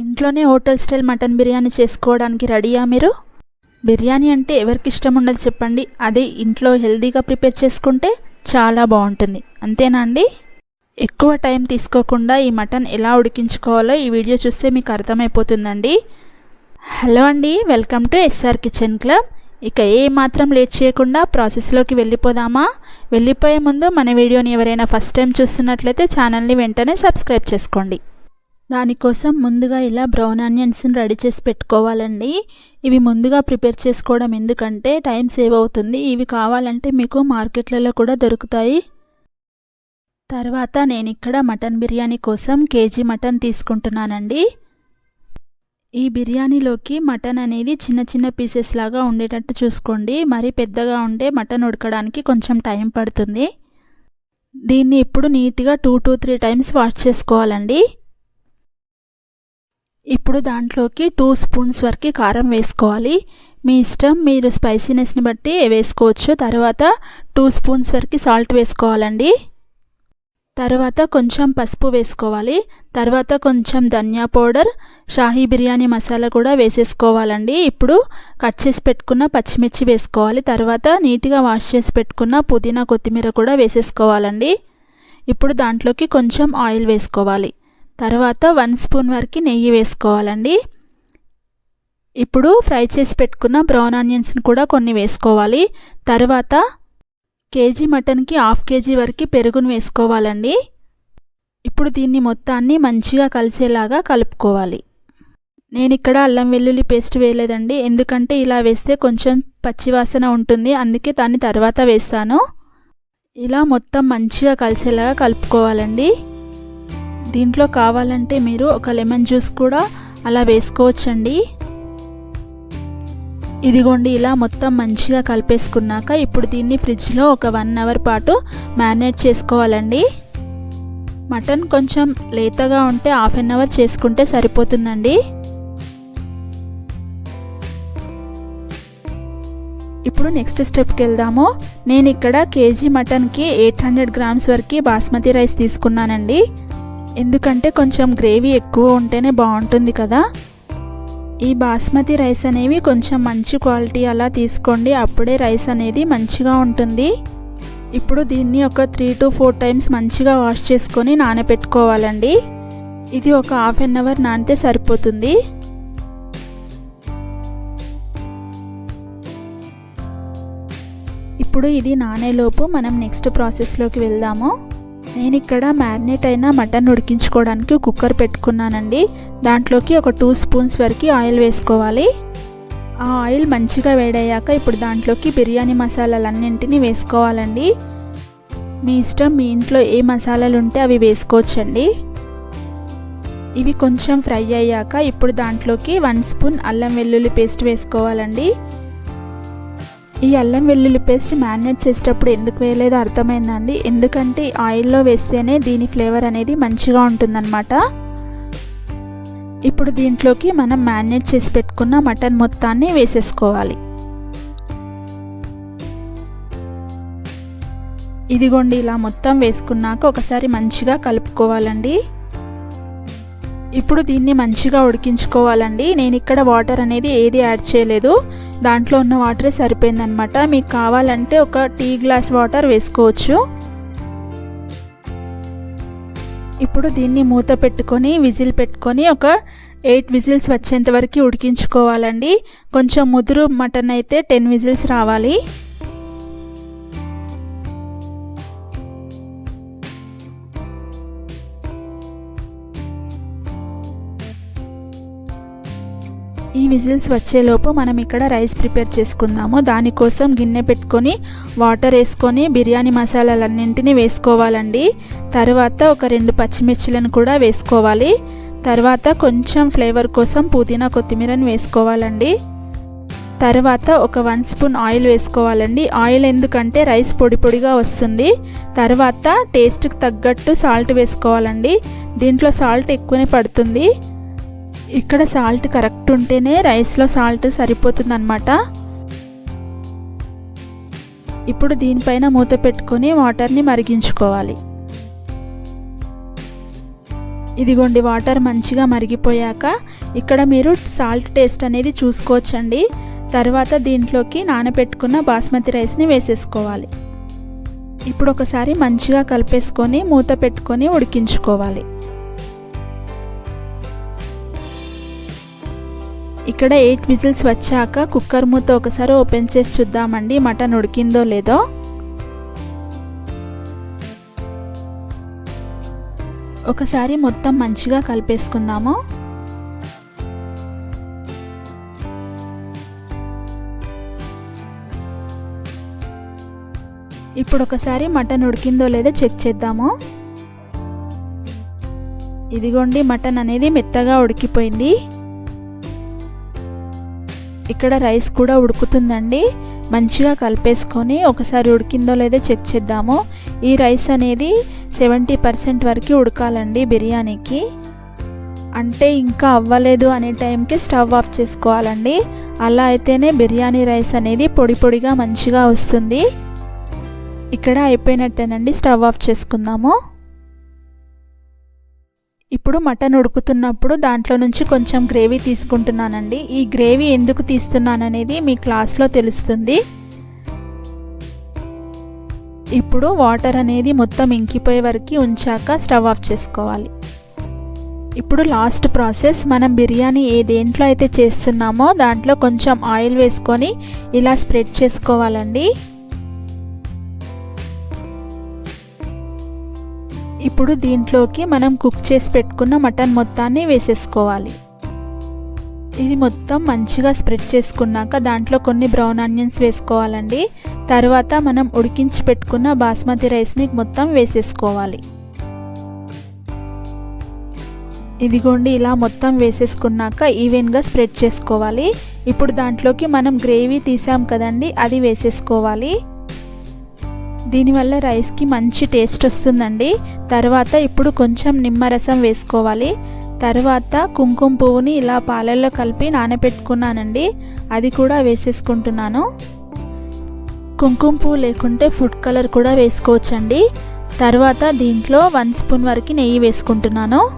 ఇంట్లోనే hotel style mutton biryani చేసుకోవడానికి రెడీయా మీరు? బిర్యానీ అంటే ఎవరికి ఇష్టం ఉండదు చెప్పండి. అదే ఇంట్లో హెల్తీగా ప్రిపేర్ చేసుకుంటే చాలా బాగుంటుంది. అంతేనా అండి? ఎక్కువ టైం తీసుకోకుండా ఈ మటన్ ఎలా ఉడికించుకోవాలో ఈ వీడియో చూస్తే మీకు అర్థమైపోతుందండి. హలో అండి welcome to SR kitchen club. ఇక ఏ మాత్రం లేట్ చేయకుండా ప్రాసెస్లోకి వెళ్ళిపోదామా? వెళ్ళిపోయే ముందు మన వీడియోని ఎవరైనా ఫస్ట్ టైం చూస్తున్నట్లయితే ఛానల్ని వెంటనే సబ్స్క్రైబ్ చేసుకోండి. దానికోసం ముందుగా ఇలా బ్రౌన్ ఆనియన్స్ని రెడీ చేసి పెట్టుకోవాలండి. ఇవి ముందుగా ప్రిపేర్ చేసుకోవడం ఎందుకంటే టైం సేవ్ అవుతుంది. ఇవి కావాలంటే మీకు మార్కెట్లలో కూడా దొరుకుతాయి. తర్వాత నేను ఇక్కడ మటన్ బిర్యానీ కోసం కేజీ మటన్ తీసుకుంటున్నానండి. ఈ బిర్యానీలోకి మటన్ అనేది చిన్న చిన్న పీసెస్ లాగా ఉండేటట్టు చూసుకోండి. మరీ పెద్దగా ఉండే మటన్ ఉడకడానికి కొంచెం టైం పడుతుంది. దీన్ని ఇప్పుడు నీట్గా two to three times wash చేసుకోవాలండి. ఇప్పుడు దాంట్లోకి టూ స్పూన్స్ వరకు కారం వేసుకోవాలి. మీ ఇష్టం మీరు స్పైసీనెస్ని బట్టి వేసుకోవచ్చు. తర్వాత టూ స్పూన్స్ వరకు సాల్ట్ వేసుకోవాలండి. తర్వాత కొంచెం పసుపు వేసుకోవాలి. తర్వాత కొంచెం ధనియా పౌడర్ షాహీ బిర్యానీ మసాలా కూడా వేసేసుకోవాలండి. ఇప్పుడు కట్ చేసి పెట్టుకున్న పచ్చిమిర్చి వేసుకోవాలి. తర్వాత నీట్గా వాష్ చేసి పెట్టుకున్న పుదీనా కొత్తిమీర కూడా వేసేసుకోవాలండి. ఇప్పుడు దాంట్లోకి కొంచెం ఆయిల్ వేసుకోవాలి. తర్వాత వన్ స్పూన్ వరకు నెయ్యి వేసుకోవాలండి. ఇప్పుడు ఫ్రై చేసి పెట్టుకున్న బ్రౌన్ ఆనియన్స్ని కూడా కొన్ని వేసుకోవాలి. తర్వాత కేజీ మటన్కి హాఫ్ కేజీ వరకు పెరుగును వేసుకోవాలండి. ఇప్పుడు దీన్ని మొత్తాన్ని మంచిగా కలిసేలాగా కలుపుకోవాలి. నేను ఇక్కడ అల్లం వెల్లుల్లి పేస్ట్ వేయలేదండి. ఎందుకంటే ఇలా వేస్తే కొంచెం పచ్చివాసన ఉంటుంది. అందుకే దాన్ని తర్వాత వేస్తాను. ఇలా మొత్తం మంచిగా కలిసేలాగా కలుపుకోవాలండి. దీంట్లో కావాలంటే మీరు ఒక లెమన్ జ్యూస్ కూడా అలా వేసుకోవచ్చండి. ఇదిగోండి ఇలా మొత్తం మంచిగా కలిపేసుకున్నాక ఇప్పుడు దీన్ని ఫ్రిడ్జ్లో ఒక వన్ అవర్ పాటు మ్యారినేట్ చేసుకోవాలండి. మటన్ కొంచెం లేతగా ఉంటే హాఫ్ అన్ అవర్ చేసుకుంటే సరిపోతుందండి. ఇప్పుడు నెక్స్ట్ స్టెప్కి వెళ్దాము. నేను ఇక్కడ కేజీ మటన్కి ఎయిట్ హండ్రెడ్ గ్రామ్స్ వరకు బాస్మతి రైస్ తీసుకున్నానండి. ఎందుకంటే కొంచెం గ్రేవీ ఎక్కువ ఉంటేనే బాగుంటుంది కదా. ఈ బాస్మతి రైస్ అనేవి కొంచెం మంచి క్వాలిటీ అలా తీసుకోండి అప్పుడే రైస్ అనేది మంచిగా ఉంటుంది. ఇప్పుడు దీన్ని ఒక త్రీ టు ఫోర్ టైమ్స్ మంచిగా వాష్ చేసుకొని నానబెట్టుకోవాలండి ఇది ఒక హాఫ్ అన్ అవర్ నానితే సరిపోతుంది. ఇప్పుడు ఇది నానేలోపు మనం నెక్స్ట్ ప్రాసెస్లోకి వెళ్దాము. నేను ఇక్కడ మ్యారినేట్ అయిన మటన్ ఉడికించుకోవడానికి కుక్కర్ పెట్టుకున్నానండి. దాంట్లోకి ఒక టూ స్పూన్స్ వరకు ఆయిల్ వేసుకోవాలి. ఆ ఆయిల్ మంచిగా వేడయ్యాక ఇప్పుడు దాంట్లోకి బిర్యానీ మసాలాలన్నింటినీ వేసుకోవాలండి. మీ ఇష్టం మీ ఇంట్లో ఏ మసాలాలు ఉంటే అవి వేసుకోవచ్చండి. ఇవి కొంచెం ఫ్రై అయ్యాక ఇప్పుడు దాంట్లోకి వన్ స్పూన్ అల్లం వెల్లుల్లి పేస్ట్ వేసుకోవాలండి. ఈ అల్లం వెల్లుల్లి పేస్ట్ మ్యారినేట్ చేసేటప్పుడు ఎందుకు వేయలేదో? అర్థమైందండి. ఎందుకంటే ఆయిల్లో వేస్తేనే దీని ఫ్లేవర్ అనేది మంచిగా ఉంటుందన్నమాట. ఇప్పుడు దీంట్లోకి మనం మ్యారినేట్ చేసి పెట్టుకున్న మటన్ మొత్తాన్ని వేసేసుకోవాలి. ఇదిగోండి ఇలా మొత్తం వేసుకున్నాక ఒకసారి మంచిగా కలుపుకోవాలండి. ఇప్పుడు దీన్ని మంచిగా ఉడికించుకోవాలండి. నేను ఇక్కడ వాటర్ అనేది ఏది యాడ్ చేయలేదు. దాంట్లో ఉన్న వాటరే సరిపోయిందనమాట మీకు కావాలంటే ఒక టీ గ్లాస్ వాటర్ వేసుకోవచ్చు. ఇప్పుడు దీన్ని మూత పెట్టుకొని విజిల్ పెట్టుకొని ఒక ఎయిట్ విజిల్స్ వచ్చేంత వరకు ఉడికించుకోవాలండి. కొంచెం ముదురు మటన్ అయితే టెన్ విజిల్స్ రావాలి. విజిల్స్ వచ్చేలోపు మనం ఇక్కడ రైస్ ప్రిపేర్ చేసుకుందాము. దానికోసం గిన్నె పెట్టుకొని వాటర్ వేసుకొని బిర్యానీ మసాలాలన్నింటినీ వేసుకోవాలండి. తర్వాత ఒక రెండు పచ్చిమిర్చిలను కూడా వేసుకోవాలి. తర్వాత కొంచెం ఫ్లేవర్ కోసం పుదీనా కొత్తిమీరని వేసుకోవాలండి. తర్వాత ఒక వన్ స్పూన్ ఆయిల్ వేసుకోవాలండి. ఆయిల్ ఎందుకంటే రైస్ పొడి పొడిగా వస్తుంది. తర్వాత టేస్ట్కి తగ్గట్టు సాల్ట్ వేసుకోవాలండి. దీంట్లో సాల్ట్ ఎక్కువనే పడుతుంది. ఇక్కడ సాల్ట్ కరెక్ట్ ఉంటేనే రైస్లో సాల్ట్ సరిపోతుంది అనమాట ఇప్పుడు దీనిపైన మూత పెట్టుకొని వాటర్ని మరిగించుకోవాలి. ఇదిగోండి వాటర్ మంచిగా మరిగిపోయాక ఇక్కడ మీరు సాల్ట్ టేస్ట్ అనేది చూసుకోవచ్చండి. తర్వాత దీంట్లోకి నానబెట్టుకున్న బాస్మతి రైస్ని వేసేసుకోవాలి. ఇప్పుడు ఒకసారి మంచిగా కలిపేసుకొని మూత పెట్టుకొని ఉడికించుకోవాలి. ఇక్కడ ఎయిట్ విజిల్స్ వచ్చాక కుక్కర్ మూత ఒకసారి ఓపెన్ చేసి చూద్దామండి మటన్ ఉడికిందో లేదో. ఒకసారి మొత్తం మంచిగా కలిపేసుకుందాము. ఇప్పుడు ఒకసారి మటన్ ఉడికిందో లేదో చెక్ చేద్దాము. ఇదిగోండి మటన్ అనేది మెత్తగా ఉడికిపోయింది. ఇక్కడ రైస్ కూడా ఉడుకుతుందండి. మంచిగా కలిపేసుకొని ఒకసారి ఉడికిందో లేదో చెక్ చేద్దాము. ఈ రైస్ అనేది సెవెంటీ పర్సెంట్ వరకు ఉడకాలండి బిర్యానీకి. అంటే ఇంకా అవ్వలేదు అనే టైంకి స్టవ్ ఆఫ్ చేసుకోవాలండి. అలా అయితేనే బిర్యానీ రైస్ అనేది పొడి పొడిగా మంచిగా వస్తుంది. ఇక్కడ అయిపోయినట్టేనండి స్టవ్ ఆఫ్ చేసుకుందాము. ఇప్పుడు మటన్ ఉడుకుతున్నప్పుడు దాంట్లో నుంచి కొంచెం గ్రేవీ తీసుకుంటున్నానండి. ఈ గ్రేవీ ఎందుకు తీస్తున్నాననేది మీ క్లాస్లో తెలుస్తుంది. ఇప్పుడు వాటర్ అనేది మొత్తం ఇంకిపోయే వరకు ఉంచాక స్టవ్ ఆఫ్ చేసుకోవాలి. ఇప్పుడు లాస్ట్ ప్రాసెస్ మనం బిర్యానీ ఏ దేంట్లో అయితే చేస్తున్నామో దాంట్లో కొంచెం ఆయిల్ వేసుకొని ఇలా స్ప్రెడ్ చేసుకోవాలండి. ఇప్పుడు దీంట్లోకి మనం కుక్ చేసి పెట్టుకున్న మటన్ మొత్తాన్ని వేసేసుకోవాలి. ఇది మొత్తం మంచిగా స్ప్రెడ్ చేసుకున్నాక దాంట్లో కొన్ని బ్రౌన్ ఆనియన్స్ వేసుకోవాలండి. తర్వాత మనం ఉడికించి పెట్టుకున్న బాస్మతి రైస్ని మొత్తం వేసేసుకోవాలి. ఇదిగోండి ఇలా మొత్తం వేసేసుకున్నాక ఈవెన్గా స్ప్రెడ్ చేసుకోవాలి. ఇప్పుడు దాంట్లోకి మనం గ్రేవీ తీసాం కదండి అది వేసేసుకోవాలి. దీనివల్ల రైస్కి మంచి టేస్ట్ వస్తుందండి. తర్వాత ఇప్పుడు కొంచెం నిమ్మరసం వేసుకోవాలి. తర్వాత కుంకుమ పువ్వుని ఇలా పాలల్లో కలిపి నానబెట్టుకున్నానండి. అది కూడా వేసేసుకుంటున్నాను. కుంకుమ పువ్వు లేకుంటే ఫుడ్ కలర్ కూడా వేసుకోవచ్చండి. తర్వాత దీంట్లో వన్ స్పూన్ వరకు నెయ్యి వేసుకుంటున్నాను.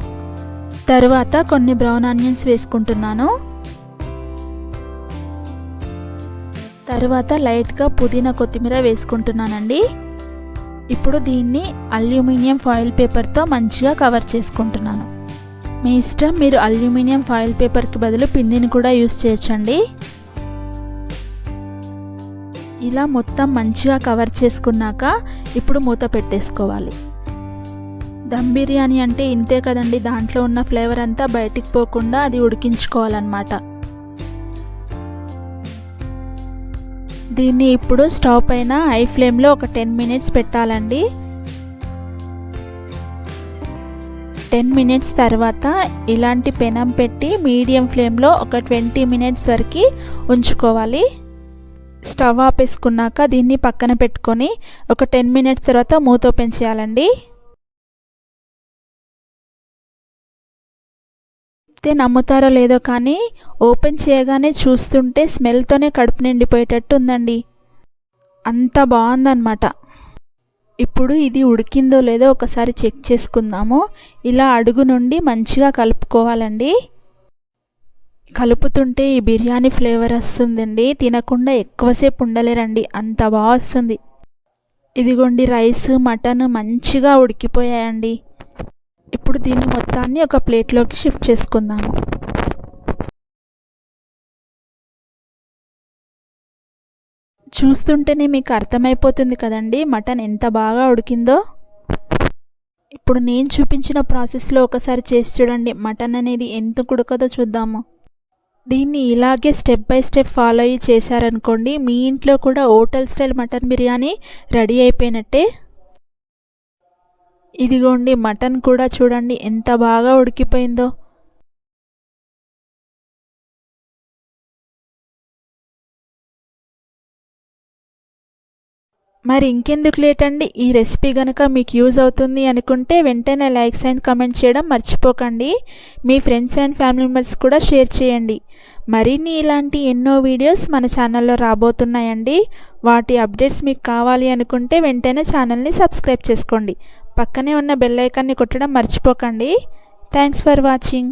తర్వాత కొన్ని బ్రౌన్ ఆనియన్స్ వేసుకుంటున్నాను. తర్వాత లైట్గా పుదీనా కొత్తిమీర వేసుకుంటున్నానండి. ఇప్పుడు దీన్ని అల్యూమినియం ఫాయిల్ పేపర్తో మంచిగా కవర్ చేసుకుంటున్నాను. మీ ఇష్టం మీరు అల్యూమినియం ఫాయిల్ పేపర్కి బదులు పిండిని కూడా యూస్ చేయొచ్చండి. ఇలా మొత్తం మంచిగా కవర్ చేసుకున్నాక ఇప్పుడు మూత పెట్టేసుకోవాలి. దమ్ బిర్యానీ అంటే ఇంతే కదండి దాంట్లో ఉన్న ఫ్లేవర్ అంతా బయటికి పోకుండా అది ఉడికించుకోవాలన్నమాట. దీన్ని ఇప్పుడు స్టవ్ పైన హై ఫ్లేమ్లో ఒక టెన్ మినిట్స్ పెట్టాలండి. టెన్ మినిట్స్ తర్వాత ఇలాంటి పెనం పెట్టి మీడియం ఫ్లేమ్లో ఒక ట్వంటీ మినిట్స్ వరకు ఉంచుకోవాలి. స్టవ్ ఆపేసుకున్నాక దీన్ని పక్కన పెట్టుకొని ఒక టెన్ మినిట్స్ తర్వాత మూత ఓపెన్ చేయాలండి. చెప్తే నమ్ముతారో లేదో కానీ ఓపెన్ చేయగానే చూస్తుంటే స్మెల్తోనే కడుపు నిండిపోయేటట్టు ఉందండి. అంత బాగుందన్నమాట. ఇప్పుడు ఇది ఉడికిందో లేదో ఒకసారి చెక్ చేసుకుందాము. ఇలా అడుగు నుండి మంచిగా కలుపుకోవాలండి. కలుపుతుంటే ఈ బిర్యానీ ఫ్లేవర్ వస్తుందండి. తినకుండా ఎక్కువసేపు ఉండలేరండి. అంత బాగా వస్తుంది. ఇదిగోండి రైస్ మటన్ మంచిగా ఉడికిపోయాయండి. ఇప్పుడు దీన్ని మొత్తాన్ని ఒక ప్లేట్లోకి షిఫ్ట్ చేసుకుందాము. చూస్తుంటేనే మీకు అర్థమైపోతుంది కదండి మటన్ ఎంత బాగా ఉడికిందో. ఇప్పుడు నేను చూపించిన ప్రాసెస్లో ఒకసారి చేసి చూడండి మటన్ అనేది ఎంత ఉడకదో చూద్దాము. దీన్ని ఇలాగే స్టెప్ బై స్టెప్ ఫాలో అయ్యి చేశారనుకోండి మీ ఇంట్లో కూడా hotel style mutton biryani ready అయిపోయినట్టే. ఇదిగోండి మటన్ కూడా చూడండి ఎంత బాగా ఉడికిపోయిందో. మరి ఇంకెందుకు లేట్ అండి? ఈ రెసిపీ కనుక మీకు యూజ్ అవుతుంది అనుకుంటే వెంటనే లైక్స్ అండ్ కమెంట్ చేయడం మర్చిపోకండి. మీ ఫ్రెండ్స్ అండ్ ఫ్యామిలీ మెంబర్స్ కూడా షేర్ చేయండి. మరిన్ని ఇలాంటి ఎన్నో వీడియోస్ మన ఛానల్లో రాబోతున్నాయండి. వాటి అప్డేట్స్ మీకు కావాలి అనుకుంటే వెంటనే ఛానల్ని సబ్స్క్రైబ్ చేసుకోండి. పక్కనే ఉన్న బెల్ ఐకాన్ని కొట్టడం మర్చిపోకండి. Thanks for watching.